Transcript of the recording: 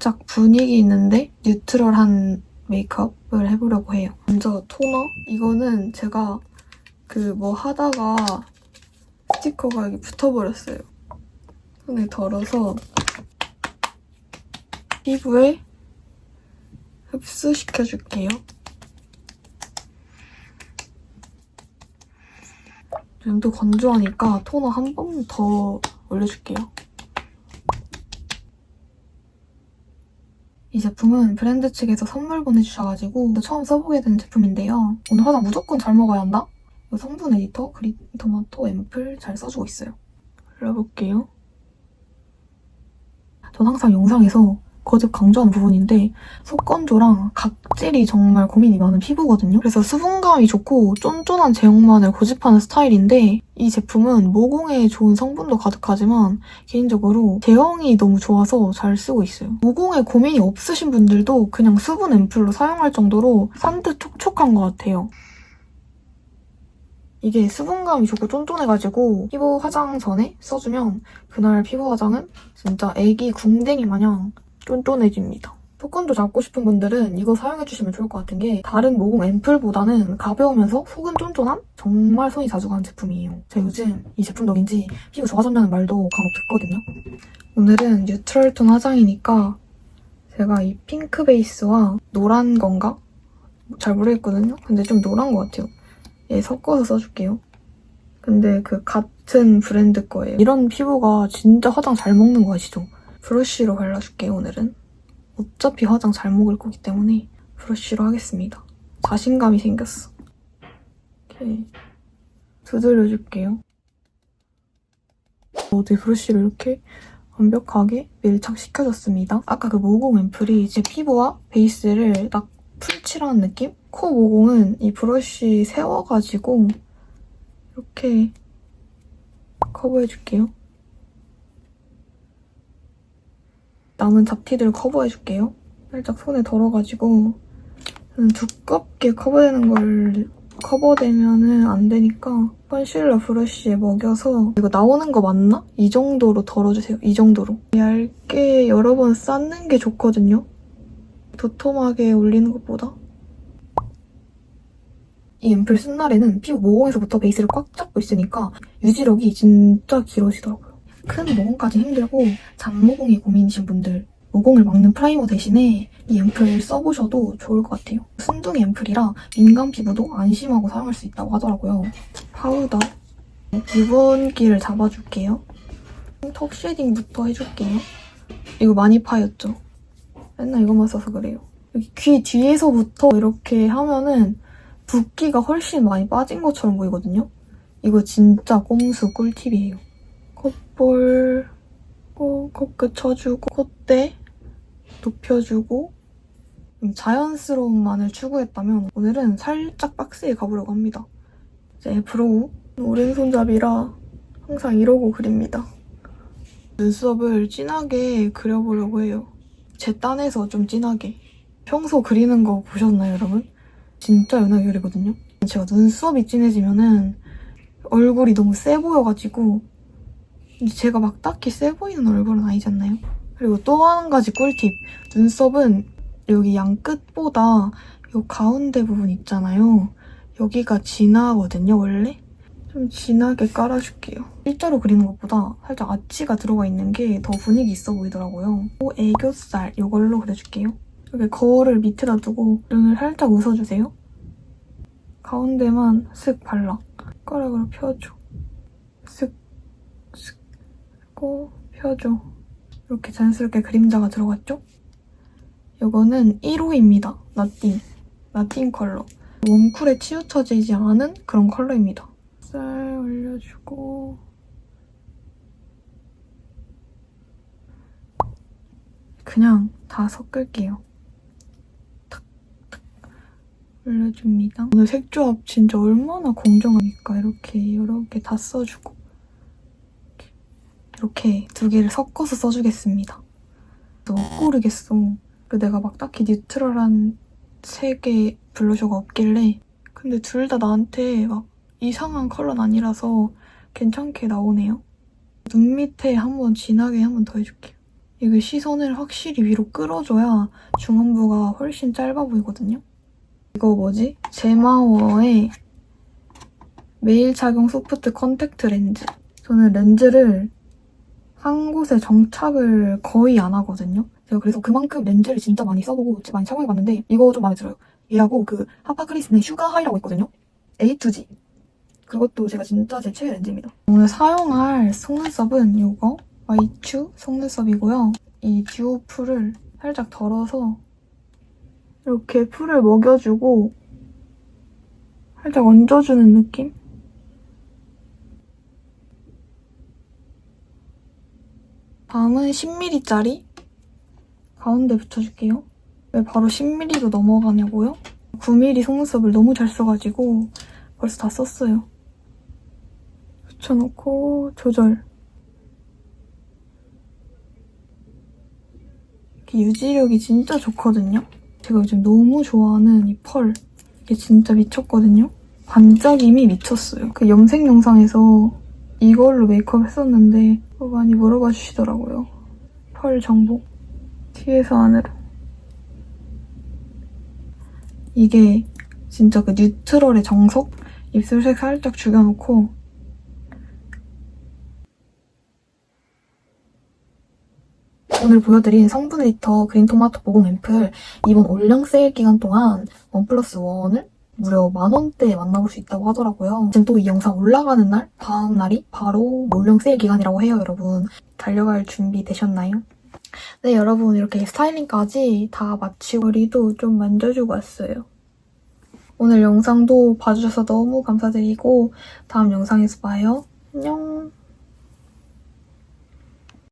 살짝 분위기 있는데 뉴트럴한 메이크업을 해보려고 해요. 먼저 토너. 이거는 제가 그 뭐 하다가 스티커가 여기 붙어버렸어요. 손에 덜어서 피부에 흡수시켜줄게요. 지금 또 건조하니까 토너 한 번 더 올려줄게요. 이 제품은 브랜드 측에서 선물 보내주셔가지고 처음 써보게 된 제품인데요. 오늘 화장 무조건 잘 먹어야 한다? 성분 에디터, 그린 토마토, 앰플 잘 써주고 있어요. 발라볼게요. 전 항상 영상에서 거듭 강조하는 부분인데 속건조랑 각질이 정말 고민이 많은 피부거든요. 그래서 수분감이 좋고 쫀쫀한 제형만을 고집하는 스타일인데 이 제품은 모공에 좋은 성분도 가득하지만 개인적으로 제형이 너무 좋아서 잘 쓰고 있어요. 모공에 고민이 없으신 분들도 그냥 수분 앰플로 사용할 정도로 산뜻 촉촉한 것 같아요. 이게 수분감이 좋고 쫀쫀해가지고 피부 화장 전에 써주면 그날 피부 화장은 진짜 애기 궁뎅이 마냥 쫀쫀해집니다. 속건조 잡고 싶은 분들은 이거 사용해주시면 좋을 것 같은 게 다른 모공 앰플보다는 가벼우면서 속은 쫀쫀한 정말 손이 자주 가는 제품이에요. 제가 요즘 이 제품 덕인지 피부 좋아졌다는 말도 간혹 듣거든요. 오늘은 뉴트럴 톤 화장이니까 제가 이 핑크 베이스와 노란 건가? 잘 모르겠거든요. 근데 좀 노란 것 같아요. 얘 섞어서 써줄게요. 근데 그 같은 브랜드 거예요. 이런 피부가 진짜 화장 잘 먹는 거 아시죠? 브러쉬로 발라줄게요, 오늘은. 어차피 화장 잘 먹을 거기 때문에 브러쉬로 하겠습니다. 자신감이 생겼어. 이렇게 두들려줄게요. 어디 브러쉬를 이렇게 완벽하게 밀착시켜줬습니다. 아까 그 모공 앰플이 제 피부와 베이스를 딱 풀칠하는 느낌? 코 모공은 이 브러쉬 세워가지고 이렇게 커버해줄게요. 남은 잡티들 커버해줄게요. 살짝 손에 덜어가지고 저는 두껍게 커버되는 걸 커버되면은 안 되니까 컨실러 브러쉬에 먹여서 이거 나오는 거 맞나? 이 정도로 덜어주세요. 이 정도로. 얇게 여러 번 쌓는 게 좋거든요. 도톰하게 올리는 것보다. 이 앰플 쓴 날에는 피부 모공에서부터 베이스를 꽉 잡고 있으니까 유지력이 진짜 길어지더라고요. 큰 모공까지 힘들고 잔모공이 고민이신 분들 모공을 막는 프라이머 대신에 이 앰플 써보셔도 좋을 것 같아요. 순둥이 앰플이라 민감 피부도 안심하고 사용할 수 있다고 하더라고요. 파우더 유분기를 잡아줄게요. 턱 쉐딩부터 해줄게요. 이거 많이 파였죠? 맨날 이것만 써서 그래요. 여기 귀 뒤에서부터 이렇게 하면은 붓기가 훨씬 많이 빠진 것처럼 보이거든요? 이거 진짜 꼼수 꿀팁이에요. 코, 코끝 쳐주고, 콧대 높여주고, 좀 자연스러움만을 추구했다면 오늘은 살짝 빡세게 가보려고 합니다. 이제 브로우, 오른손잡이라 항상 이러고 그립니다. 눈썹을 진하게 그려보려고 해요. 제 딴에서 좀 진하게. 평소 그리는 거 보셨나요, 여러분? 진짜 연하게 그리거든요. 제가 눈썹이 진해지면은 얼굴이 너무 세 보여가지고 제가 막 딱히 세 보이는 얼굴은 아니잖아요. 그리고 또 한 가지 꿀팁. 눈썹은 여기 양 끝보다 이 가운데 부분 있잖아요. 여기가 진하거든요, 원래. 좀 진하게 깔아줄게요. 일자로 그리는 것보다 살짝 아치가 들어가 있는 게 더 분위기 있어 보이더라고요. 또 애교살 이걸로 그려줄게요. 여기 거울을 밑에다 두고 눈을 살짝 웃어주세요. 가운데만 쓱 발라. 손가락으로 펴줘. 그리고 펴줘. 이렇게 자연스럽게 그림자가 들어갔죠? 이거는 1호입니다. 나띵. 나띵 컬러. 웜쿨에 치우쳐지지 않은 그런 컬러입니다. 쌀 올려주고 그냥 다 섞을게요. 올려줍니다. 오늘 색조합 진짜 얼마나 공정합니까? 이렇게 여러 개 다 써주고 이렇게 두 개를 섞어서 써주겠습니다. 못 고르겠어. 그 내가 막 딱히 뉴트럴한 세개 블러셔가 없길래 근데 둘 다 나한테 막 이상한 컬러는 아니라서 괜찮게 나오네요. 눈 밑에 한번 진하게 한번 더 해줄게요. 이게 시선을 확실히 위로 끌어줘야 중안부가 훨씬 짧아 보이거든요. 이거 뭐지? 제마워의 매일 착용 소프트 컨택트 렌즈. 저는 렌즈를 한 곳에 정착을 거의 안 하거든요. 제가 그래서 그만큼 렌즈를 진짜 많이 써보고 많이 착용해봤는데 이거 좀 마음에 들어요. 얘하고 그 하파크리스의 슈가 하이라고 있거든요. A2G. 그것도 제가 진짜 제 최애 렌즈입니다. 오늘 사용할 속눈썹은 이거 와이추 속눈썹이고요. 이 듀오 풀을 살짝 덜어서 이렇게 풀을 먹여주고 살짝 얹어주는 느낌? 다음은 10mm짜리 가운데 붙여줄게요. 왜 바로 10mm로 넘어가냐고요? 9mm 속눈썹을 너무 잘 써가지고 벌써 다 썼어요. 붙여놓고 조절. 이렇게 유지력이 진짜 좋거든요. 제가 요즘 너무 좋아하는 이 펄. 이게 진짜 미쳤거든요. 반짝임이 미쳤어요. 그 염색 영상에서 이걸로 메이크업 했었는데 어, 많이 물어봐 주시더라고요. 펄 정보. 뒤에서 안으로. 이게 진짜 그 뉴트럴의 정석? 입술색 살짝 죽여놓고 오늘 보여드린 성분 에디터 그린 토마토 모공 앰플 이번 올영 세일 기간 동안 원 플러스 원을 무려 만 원대에 만나볼 수 있다고 하더라고요. 지금 또 이 영상 올라가는 날 다음 날이 바로 올영 세일 기간이라고 해요, 여러분. 달려갈 준비 되셨나요? 네, 여러분 이렇게 스타일링까지 다 마치고 머리도 좀 만져주고 왔어요. 오늘 영상도 봐주셔서 너무 감사드리고 다음 영상에서 봐요. 안녕.